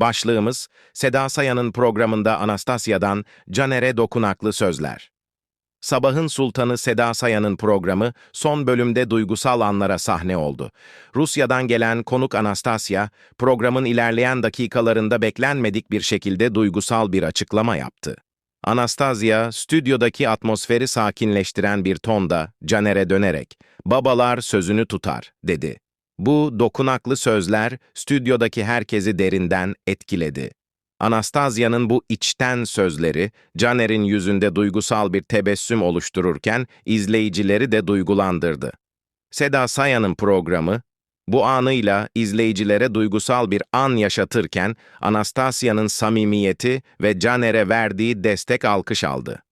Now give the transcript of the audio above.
Başlığımız, Seda Sayan'ın programında Anastasya'dan Caner'e dokunaklı sözler. Sabahın Sultanı Seda Sayan'ın programı son bölümde duygusal anlara sahne oldu. Rusya'dan gelen konuk Anastasya, programın ilerleyen dakikalarında beklenmedik bir şekilde duygusal bir açıklama yaptı. Anastasya, stüdyodaki atmosferi sakinleştiren bir tonda Caner'e dönerek, "Babalar sözünü tutar." dedi. Bu dokunaklı sözler stüdyodaki herkesi derinden etkiledi. Anastasya'nın bu içten sözleri Caner'in yüzünde duygusal bir tebessüm oluştururken izleyicileri de duygulandırdı. Seda Sayan'ın programı bu anıyla izleyicilere duygusal bir an yaşatırken Anastasya'nın samimiyeti ve Caner'e verdiği destek alkış aldı.